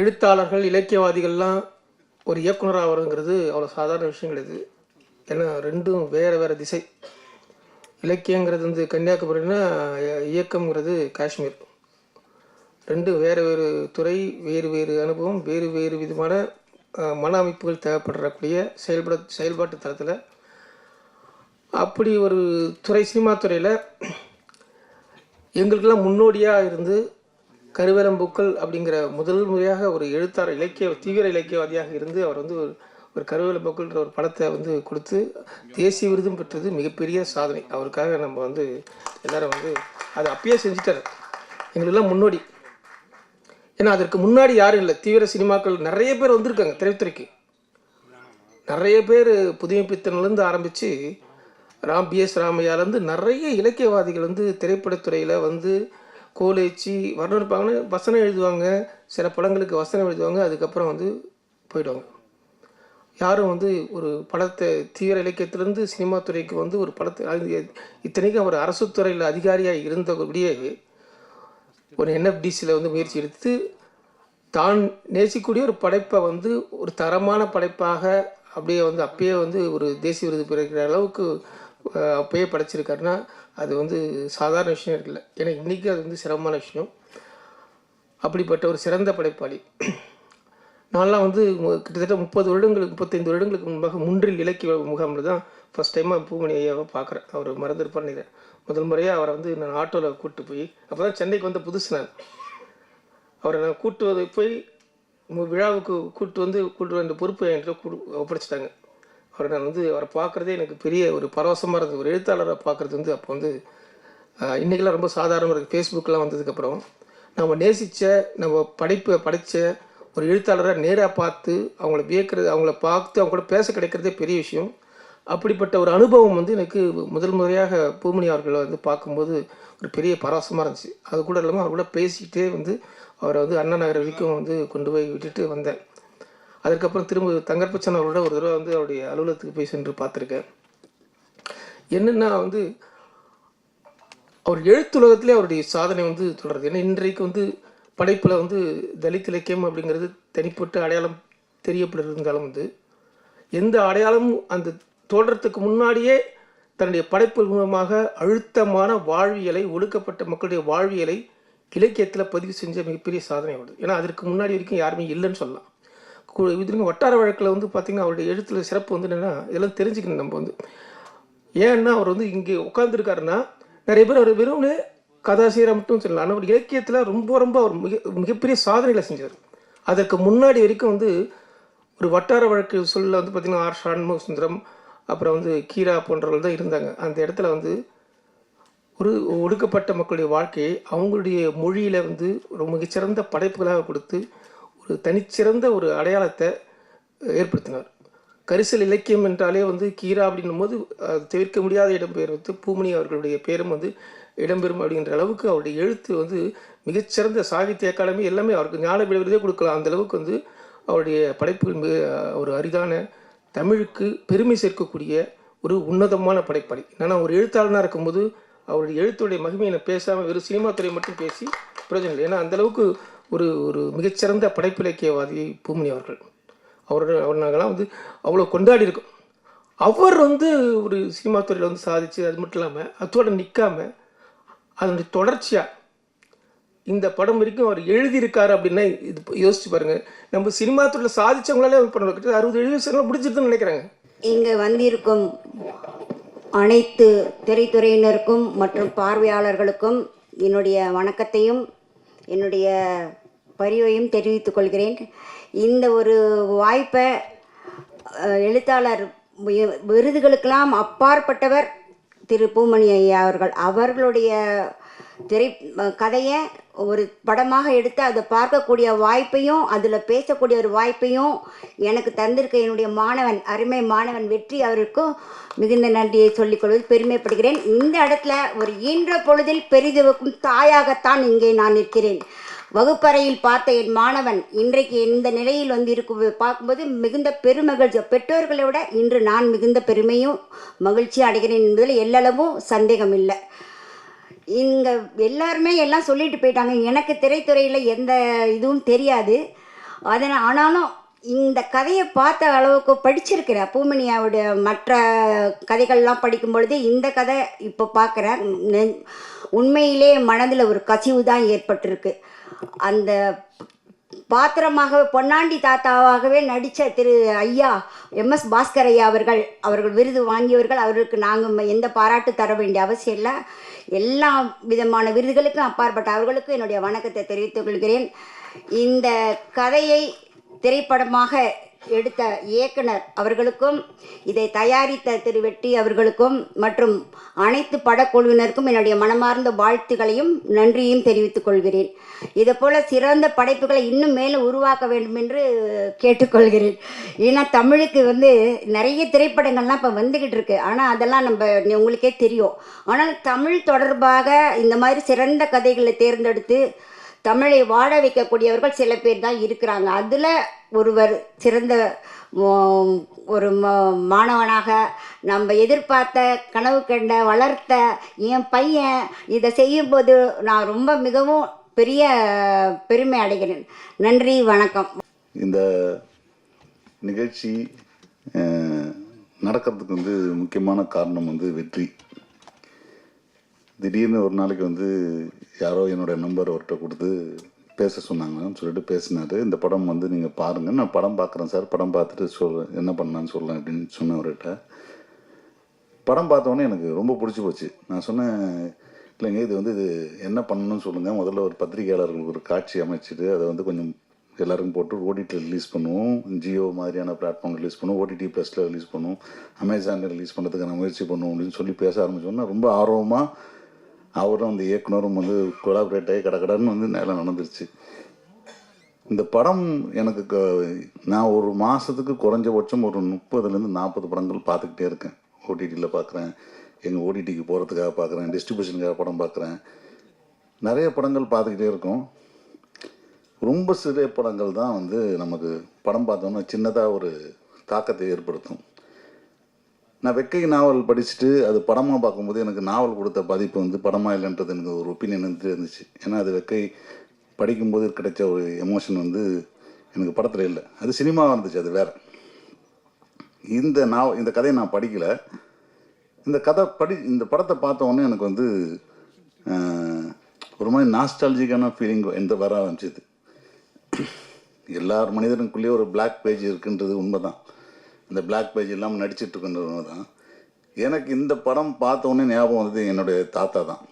எழுத்தாளர்கள் இலக்கியவாதிகள்லாம் ஒரு இயக்குனராக வருங்கிறது அவ்வளோ சாதாரண விஷயம் கிடையாது. ஏன்னா ரெண்டும் வேறு வேறு திசை. இலக்கியங்கிறது வந்து கன்னியாகுமரினா இயக்கம்ங்கிறது காஷ்மீர். ரெண்டும் வேறு வேறு துறை வேறு வேறு அனுபவம் வேறு வேறு விதமான மன அமைப்புகள் தேவைப்படக்கூடிய செயல்பட செயல்பாட்டு தளத்தில். அப்படி ஒரு துறை சினிமா துறையில் எங்களுக்கெல்லாம் முன்னோடியாக இருந்து கருவேலம்பூக்கள் அப்படிங்கிற முதல் முறையாக ஒரு எழுத்தாளர் இலக்கிய தீவிர இலக்கியவாதியாக இருந்து அவர் வந்து ஒரு ஒரு கருவேலம்பூக்கள்ன்ற ஒரு படத்தை வந்து கொடுத்து தேசிய விருதும் பெற்றது மிகப்பெரிய சாதனை. அவருக்காக நம்ம வந்து எல்லாரும் வந்து அதை அப்பயே செஞ்சுட்டார். எங்களுக்கெல்லாம் முன்னோடி. ஏன்னா அதற்கு முன்னாடி யாரும் இல்லை. தீவிர சினிமாக்கள் நிறைய பேர் வந்திருக்காங்க திரைத்துறைக்கு. நிறைய பேர் புதுமைப்பித்தன்லேருந்து ஆரம்பித்து ராம் பிஎஸ் ராமையாலேருந்து நிறைய இலக்கியவாதிகள் வந்து திரைப்படத்துறையில் வந்து கோலேச்சி இருப்பாங்கன்னா வசனம் எழுதுவாங்க. சில படங்களுக்கு வசனம் எழுதுவாங்க. அதுக்கப்புறம் வந்து போயிடுவாங்க. யாரும் வந்து ஒரு படத்தை தீவிர இலக்கியத்திலேருந்து சினிமா துறைக்கு வந்து ஒரு படத்தை அது இத்தனைக்கும் அவர் அரசு துறையில் அதிகாரியாக இருந்தபடியே ஒரு என்எஃப்டிசியில் வந்து முயற்சி எடுத்து தான் நேசிக்கூடிய ஒரு படைப்பை வந்து ஒரு தரமான படைப்பாக அப்படியே வந்து அப்பயே வந்து ஒரு தேசிய விருது பெறுகிற அளவுக்கு அப்பயே படைச்சிருக்காருன்னா அது வந்து சாதாரண விஷயம் இல்லை ஏன்னா இன்றைக்கி அது வந்து சிரமமான விஷயம். அப்படிப்பட்ட ஒரு சிறந்த படைப்பாளி. நான்லாம் வந்து கிட்டத்தட்ட முப்பது வருடங்களுக்கு முப்பத்தைந்து வருடங்களுக்கு முன்பாக முன்றில் இலக்கிய முகாமில் தான் ஃபஸ்ட் டைமாக பூமணி ஐயாவை பார்க்குறேன். அவர் மறந்துருப்பான்னு நினைக்கிறேன். முதல் முறையாக அவரை வந்து நான் ஆட்டோவில் கூப்பிட்டு போய் அப்போ தான் சென்னைக்கு வந்த புதுசு நான். அவரை நான் கூட்டு போய் விழாவுக்கு கூப்பிட்டு வந்து கூட்டு வந்த பொறுப்பு என்கிட்ட கூ ஒப்படைச்சிட்டாங்க. அவரை நான் வந்து அவரை பார்க்குறதே எனக்கு பெரிய ஒரு பரவசமாக இருந்தது. ஒரு எழுத்தாளரை பார்க்குறது வந்து அப்போ வந்து இன்றைக்கெல்லாம் இன்னைக்கெல்லாம் ரொம்ப சாதாரணமாக இருக்குது ஃபேஸ்புக்கெலாம் வந்ததுக்கப்புறம் நம்ம நேசித்த நம்ம படைப்பை படைத்த ஒரு எழுத்தாளரை நேராக பார்த்து அவங்கள வியக்கிறது அவங்கள பார்த்து அவங்க கூட பேச கிடைக்கிறதே பெரிய விஷயம். அப்படிப்பட்ட ஒரு அனுபவம் வந்து எனக்கு முதல் முறையாக பூமணி அவர்களை வந்து பார்க்கும்போது ஒரு பெரிய பரவசமாக இருந்துச்சு. அது கூட இல்லாமல் அவர் கூட பேசிக்கிட்டே வந்து அவரை வந்து அண்ணா நகர் வரைக்கும் வந்து கொண்டு போய் விட்டுட்டு வந்தேன். அதுக்கப்புறம் திரும்ப தங்கர்பச்சன் அவரோட ஒரு தடவை வந்து அவருடைய அலுவலகத்துக்கு போய் சென்று பார்த்துருக்கேன். என்னென்னா வந்து அவர் எழுத்துலகத்திலே அவருடைய சாதனை வந்து தொடருது ஏன்னா இன்றைக்கு வந்து படைப்பில் வந்து தலித் இலக்கியம் அப்படிங்கிறது தனிப்பட்ட அடையாளம் தெரியப்படுறதுனாலும் வந்து எந்த அடையாளமும் அந்த தோன்றத்துக்கு முன்னாடியே தன்னுடைய படைப்பு மூலமாக அழுத்தமான வாழ்வியலை ஒடுக்கப்பட்ட மக்களுடைய வாழ்வியலை இலக்கியத்தில் பதிவு செஞ்ச மிகப்பெரிய சாதனை வருது ஏன்னா அதற்கு முன்னாடி வரைக்கும் யாருமே இல்லைன்னு சொல்லலாம். இதுலேயும் வட்டார வழக்கில் வந்து பார்த்திங்கன்னா அவருடைய எழுத்தில் சிறப்பு வந்து என்னென்னா இதெல்லாம் தெரிஞ்சுக்கணும் நம்ம வந்து. ஏன்னா அவர் வந்து இங்கே உட்காந்துருக்காருன்னா நிறைய பேர் அவர் வெறும்னே கதாசிரியராக மட்டும் சொல்லலாம். ஆனால் அவர் இலக்கியத்தில் ரொம்ப ரொம்ப அவர் மிக மிகப்பெரிய சாதனைகளை செஞ்சார் அதற்கு முன்னாடி வரைக்கும் வந்து ஒரு வட்டார வழக்கு சொல்ல வந்து பார்த்திங்கன்னா ஆர். ஷான்முக சுந்தரம் அப்புறம் வந்து கீரா போன்றவர்கள் தான் இருந்தாங்க. அந்த இடத்துல வந்து ஒரு ஒடுக்கப்பட்ட மக்களுடைய வாழ்க்கையை அவங்களுடைய மொழியில் வந்து ஒரு மிகச்சிறந்த படைப்புகளாக கொடுத்து ஒரு தனிச்சிறந்த ஒரு அடையாளத்தை ஏற்படுத்தினார். கரிசல் இலக்கியம் என்றாலே வந்து கீரா அப்படின்னும் போது தவிர்க்க முடியாத இடம்பெயர் வந்து பூமணி அவர்களுடைய பேரும் வந்து இடம்பெறும் அப்படிங்கிற அளவுக்கு அவருடைய எழுத்து வந்து மிகச்சிறந்த சாகித்ய அகாடமி எல்லாமே அவருக்கு ஞான விருதே கொடுக்கலாம். அந்த அளவுக்கு வந்து அவருடைய படைப்புகள் மிக ஒரு அரிதான தமிழுக்கு பெருமை சேர்க்கக்கூடிய ஒரு உன்னதமான படைப்பாளி. ஏன்னா ஒரு எழுத்தாளனாக இருக்கும்போது அவருடைய எழுத்துடைய மகிமையை நான் பேசாமல் வெறும் சினிமா துறை மட்டும் பேசி பிரயோஜனம் இல்லை. ஏன்னா அந்த அளவுக்கு ஒரு ஒரு மிகச்சிறந்த படைப்பிலக்கியவாதி பூமணி அவர்கள். அவரோட அவர் நாங்கள்லாம் வந்து அவ்வளோ கொண்டாடி இருக்கோம். அவர் வந்து ஒரு சினிமா துறையில் வந்து சாதிச்சு அது மட்டும் இல்லாமல் அதோட நிற்காம அதனுடைய தொடர்ச்சியாக இந்த படம் வரைக்கும் அவர் எழுதியிருக்காரு அப்படின்னா இது யோசிச்சு பாருங்க. நம்ம சினிமா துறையில் சாதிச்சவங்களாலே பண்ணல கிட்ட அறுபது எழுபது வருஷம் முடிச்சிருதுன்னு நினைக்கிறாங்க. இங்கே வந்திருக்கும் அனைத்து திரைத்துறையினருக்கும் மற்றும் பார்வையாளர்களுக்கும் என்னுடைய வணக்கத்தையும் என்னுடைய பரிவையும் தெரிவித்துக் கொள்கிறேன். இந்த ஒரு வாய்ப்பை எழுத்தாளர் விருதுகளுக்கெல்லாம் அப்பாற்பட்டவர் திரு. பூமணி ஐயா அவர்கள். அவர்களுடைய திரை கதையை ஒரு படமாக எடுத்து அதை பார்க்கக்கூடிய வாய்ப்பையும் அதில் பேசக்கூடிய ஒரு வாய்ப்பையும் எனக்கு தந்திருக்க என்னுடைய மாணவன் அருமை மாணவன் வெற்றி அவருக்கும் மிகுந்த நன்றியை சொல்லிக்கொள்வது பெருமைப்படுகிறேன். இந்த இடத்துல ஒரு ஈன்ற பொழுதில் பெரிதுவக்கும் தாயாகத்தான் இங்கே நான் நிற்கிறேன். வகுப்பறையில் பார்த்த என் மாணவன் இன்றைக்கு இந்த நிலையில் வந்து இருக்கும் பார்க்கும்போது மிகுந்த பெருமகிழ்ச்சி. பெற்றோர்களை விட இன்று நான் மிகுந்த பெருமையும் மகிழ்ச்சியும் அடைகிறேன் என்பதில் எல்லளவும் சந்தேகம் இல்லை இங்கே எல்லாருமே எல்லாம் சொல்லிட்டு போயிட்டாங்க. எனக்கு திரைத்துறையில் எந்த இதுவும் தெரியாது. அதனால் ஆனாலும் இந்த கதையை பார்த்த அளவுக்கு படிச்சிருக்கிறேன் பூமணியாவுடைய மற்ற கதைகள்லாம் படிக்கும் பொழுது இந்த கதை இப்போ பார்க்குறேன் உண்மையிலே மனதில் ஒரு கசிவு தான் ஏற்பட்டிருக்கு. அந்த பாத்திரமாக பொன்னாண்டி தாத்தாவாகவே நடித்த திரு ஐயா எம்எஸ் பாஸ்கர் ஐயா அவர்கள் அவர்கள் விருது வாங்கியவர்கள் அவர்களுக்கு நாங்கள் எந்த பாராட்டு தர வேண்டிய அவசியம் இல்லை. எல்லா விதமான விருதுகளுக்கும் அப்பாற்பட்ட அவர்களுக்கும் என்னுடைய வணக்கத்தை தெரிவித்துக் கொள்கிறேன். இந்த கதையை திரைப்படமாக எடுத்த இயக்குனர் அவர்களுக்கும் இதை தயாரித்த திரு வெட்டி அவர்களுக்கும் மற்றும் அனைத்து படக்குழுவினருக்கும் என்னுடைய மனமார்ந்த வாழ்த்துகளையும் நன்றியையும் தெரிவித்துக் கொள்கிறேன். இதை போல சிறந்த படைப்புகளை இன்னும் மேலும் உருவாக்க வேண்டும் என்று கேட்டுக்கொள்கிறேன். ஏன்னா தமிழுக்கு வந்து நிறைய திரைப்படங்கள்லாம் இப்போ வந்துக்கிட்டு இருக்கு. ஆனால் அதெல்லாம் நம்ம உங்களுக்கே தெரியும். ஆனால் தமிழ் தொடர்பாக இந்த மாதிரி சிறந்த கதைகளை தேர்ந்தெடுத்து தமிழை வாழ வைக்கக்கூடியவர்கள் சில பேர் தான் இருக்கிறாங்க. அதில் ஒருவர் சிறந்த ஒரு மாணவனாக நம்ம எதிர்பார்த்த கனவு கண்ட வளர்த்த என் பையன் இதை செய்யும்போது நான் ரொம்ப மிகவும் பெரிய பெருமை அடைகிறேன். நன்றி வணக்கம். இந்த நிகழ்ச்சி நடக்கிறதுக்கு வந்து முக்கியமான காரணம் வந்து வெற்றி. திடீர்னு ஒரு நாளைக்கு வந்து யாரோ என்னோட நம்பர் ஒருத்த கொடுத்து பேச சொன்னாங்கன்னு சொல்லிட்டு பேசினாரு. இந்த படம் வந்து நீங்கள் பாருங்கள் நான் படம் பார்க்குறேன் சார். படம் பார்த்துட்டு சொல் என்ன பண்ணலான்னு சொல்லலாம் அப்படின்னு சொன்னேன் அவர்கிட்ட. படம் பார்த்தோன்னே எனக்கு ரொம்ப பிடிச்சி போச்சு. நான் சொன்னேன் இல்லைங்க இது வந்து இது என்ன பண்ணணும்னு சொல்லுங்கள் முதல்ல ஒரு பத்திரிகையாளர்களுக்கு ஒரு காட்சி அமைச்சிட்டு அதை வந்து கொஞ்சம் எல்லாருக்கும் போட்டு ஓடிடியில் ரிலீஸ் பண்ணுவோம். ஜியோ மாதிரியான பிளாட்ஃபார்ம் ரிலீஸ் பண்ணுவோம். ஓடிடி ப்ளஸில் ரிலீஸ் பண்ணுவோம். அமேசானில் ரிலீஸ் பண்ணுறதுக்கான முயற்சி பண்ணுவோம் அப்படின்னு சொல்லி பேச ஆரம்பிச்சோன்னா ரொம்ப ஆர்வமாக அவரும் அந்த இயக்குனரும் வந்து கொலாபரேட் ஆகி கடக்கடன்னு வந்து நேரம் நடந்துருச்சு. இந்த படம் எனக்கு க- நான் ஒரு மாதத்துக்கு குறைஞ்சபட்சம் ஒரு முப்பதுலேருந்து நாற்பது படங்கள் பார்த்துக்கிட்டே இருக்கேன். ஓடிடியில் பார்க்குறேன். எங்கள் ஓடிடிக்கு போகிறதுக்காக பார்க்குறேன். டிஸ்ட்ரிபியூஷனுக்காக படம் பார்க்குறேன். நிறைய படங்கள் பார்த்துக்கிட்டே இருக்கோம். ரொம்ப சிறிய படங்கள் தான் வந்து நமக்கு படம் பார்த்தோன்னா சின்னதாக ஒரு தாக்கத்தை ஏற்படுத்தும். நான் வெக்கை நாவல் படிச்சுட்டு அது படமாக பார்க்கும்போது எனக்கு நாவல் கொடுத்த பாதிப்பு வந்து படமாக இல்லைன்றது எனக்கு ஒரு ஒப்பீனியன் வந்து இருந்துச்சு. ஏன்னா அது வெக்கை படிக்கும்போது கிடைச்ச ஒரு எமோஷன் வந்து எனக்கு படத்தில் இல்லை. அது சினிமாவாக இருந்துச்சு அது வேற. இந்த நாவ இந்த கதையை நான் படிக்கல. இந்த கதை படி இந்த படத்தை பார்த்த உடனே எனக்கு வந்து ஒரு மாதிரி நாஸ்டாலஜிக்கான ஃபீலிங் எந்த வர ஆரம்பிச்சது. எல்லார் மனிதனுக்குள்ளேயே ஒரு பிளாக் பேஜ் இருக்குன்றது உண்மைதான். அந்த பிளாக் பேஜ் இல்லாமல் நடிச்சிட்டு இருக்கின்றவங்க தான் எனக்கு இந்த படம் பார்த்தோன்னே ஞாபகம் வந்தது என்னுடைய தாத்தா தான்.